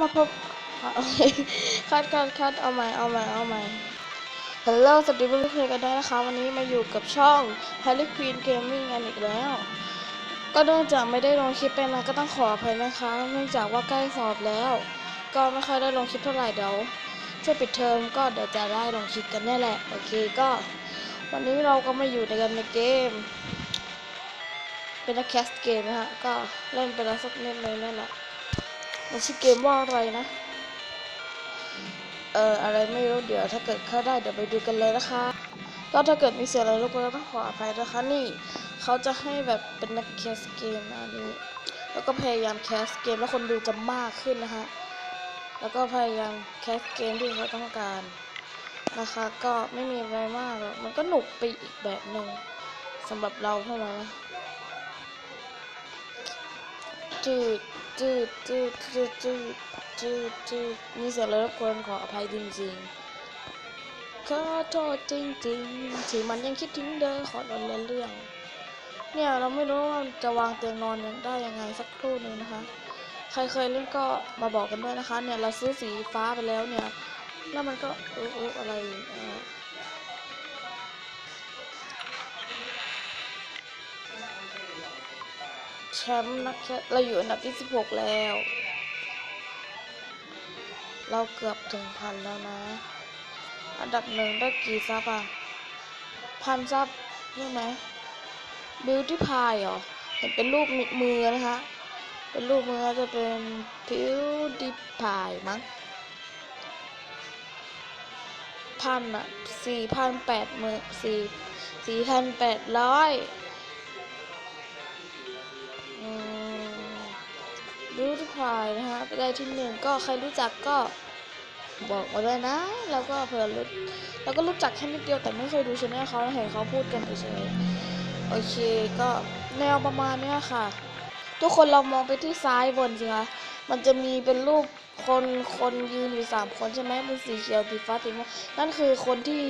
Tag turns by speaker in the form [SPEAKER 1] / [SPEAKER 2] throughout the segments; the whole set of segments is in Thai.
[SPEAKER 1] มาพบคัดคัดคัดเอาใหม่เอาใหม่เอาใหม่ฮัลโหลสวัสดีเพื่อนๆกันด้วยนะคะ วันนี้มาอยู่กับช่อง Harley Quinn Gaming กันอีกแล้ว ก็เนื่องจากไม่ได้ลงคลิปเป็นนะก็ต้องขออภัยนะคะ เนื่องจากว่าใกล้สอบแล้ว ก็ไม่ค่อยได้ลงคลิปเท่าไหร่เดี๋ยวช่วงปิดเทอมก็เดี๋ยวจะได้ลงคลิปกันแน่แหละโอเคก็ วันนี้เราก็มาอยู่ในกันในเกม เป็นนักแคสเกมนะฮะก็เล่นไปแล้วสักนิดเลยนั่นแหละ มันชื่อเกมว่าอะไรนะ เอ่ออะไรไม่รู้เดี๋ยว ถ้าเกิดเข้าได้เดี๋ยวไปดูกันเลยนะคะ ก็ถ้าเกิดมีเสียงอะไรรบกวนก็ต้องขออภัยนะคะนี่เขาจะให้แบบเป็นนักแคสเกมนะอันนี้ แล้วก็พยายามแคสเกมแล้วคนดูจะมากขึ้นนะคะแล้วก็พยายามแคสเกมที่เขาต้องการนะคะก็ไม่มีอะไรมากหรอกมันก็หนุกไปอีกแบบหนึ่งสำหรับเราเท่านั้นนะ จืดจืดจืดจืดจืดจืดจืดมีเสียงรบกวนขออภัยจริงๆขอโทษจริงๆที่มันยังคิดถึงเดิมขอโดนเล่นเรื่อง เนี่ยเราไม่รู้ว่าจะวางเตียงนอนยังได้ยังไงสักครู่หนึ่งนะคะ ใครเคยเล่นก็มาบอกกันด้วยนะคะ เนี่ยเราซื้อสีฟ้าไปแล้วเนี่ย แล้วมันก็ออเอออะไรเออ ชมป์นักแค่เราอยู่อันดับที่ 16 แล้ว เราเกือบถึงพันแล้วนะ อันดับหนึ่งได้กี่ซับอะ พันซับใช่ไหมบิวตี้พายเหรอ เห็นเป็นรูปมือนะคะ เป็นรูปมือจะเป็นบิวตี้พายมั้งพันอะสี่พันแปดหมื่นสี่สี่พันแปดร้อย รู้ทุกฝ่ายนะฮะ ไปได้ที่หนึ่งก็ใครรู้จักก็บอกมาเลยนะ แล้วก็เผื่อรู้แล้วก็รู้จักแค่นิดเดียวแต่ไม่เคยดูช anel เขาเห็นเขาพูดกันเฉยๆโอเคก็แนวประมาณเนี้ยค่ะ ทุกคนเรามองไปที่ซ้ายบนสิคะมันจะมีเป็นรูปคนคนยืนอยู่สามคนใช่ไหมเป็นสีเขียวสีฟ้าสีม่วงนั่นคือคนที่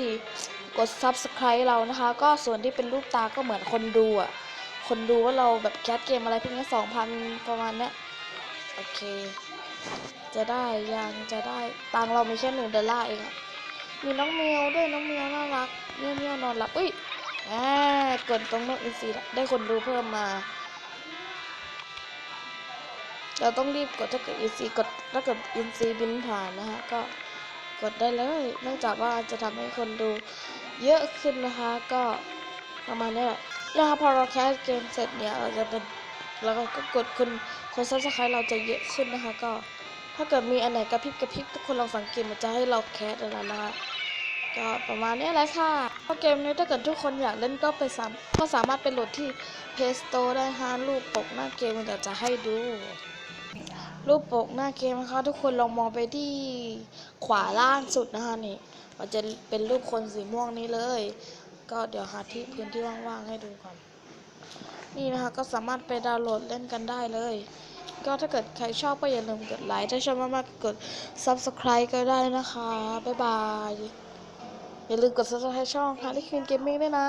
[SPEAKER 1] กด subscribe เรานะคะ ก็ส่วนที่เป็นรูปตาก็เหมือนคนดูอะ คนดูว่าเราแบบแคสเกมอะไรพวกนี้สองพันประมาณเนี้ย โอเค จะได้ยังจะได้ตังเราไม่ใช่หนึ่งดอลลาร์เองอะมีน้องเมียวด้วยน้องเมียวน่ารักเมียวเมียวนอนหลับอุ้ยแหมกดตรงโน้อินซีได้คนดูเพิ่มมา เราต้องรีบกดถ้าเกิดอินซีกดถ้าเกิดอินซีบินผ่านนะฮะก็กดได้เลยเนื่องจากว่าจะทำให้คนดูเยอะขึ้นนะคะก็ประมาณนี้แหละนะคะพอเราแคสเกมเสร็จเนี่ยเราจะเป็น แล้วก็กดคนคนซับสไครต์เราจะเยอะขึ้นนะคะ ก็ ถ้าเกิดมีอันไหนกระพริบกระพริบทุกคนลองสังเกตมันจะให้เราแคสอะไรนะคะก็ประมาณนี้แหละค่ะเพราะเกมนี้ถ้าเกิดทุกคนอยากเล่นก็ไปสามก็สามารถไปโหลดที่ Play Store ได้ฮะรูปปกหน้าเกมมันเดี๋ยวจะให้ดู รูปปกหน้าเกมนะคะ ทุกคนลองมองไปที่ขวาล่างสุดนะคะนี่ มันจะเป็นรูปคนสีม่วงนี้เลย ก็เดี๋ยวหาที่พื้นที่ว่างๆให้ดูก่อน นี่นะคะก็สามารถไปดาวน์โหลดเล่นกันได้เลย ก็ถ้าเกิดใครชอบก็อย่าลืมกดไลค์ถ้าชอบมากๆกด subscribe ก็ได้นะคะ บ๊ายบาย อย่าลืมกด subscribe ช่อง Harley Quinn Gaming ด้วยนะ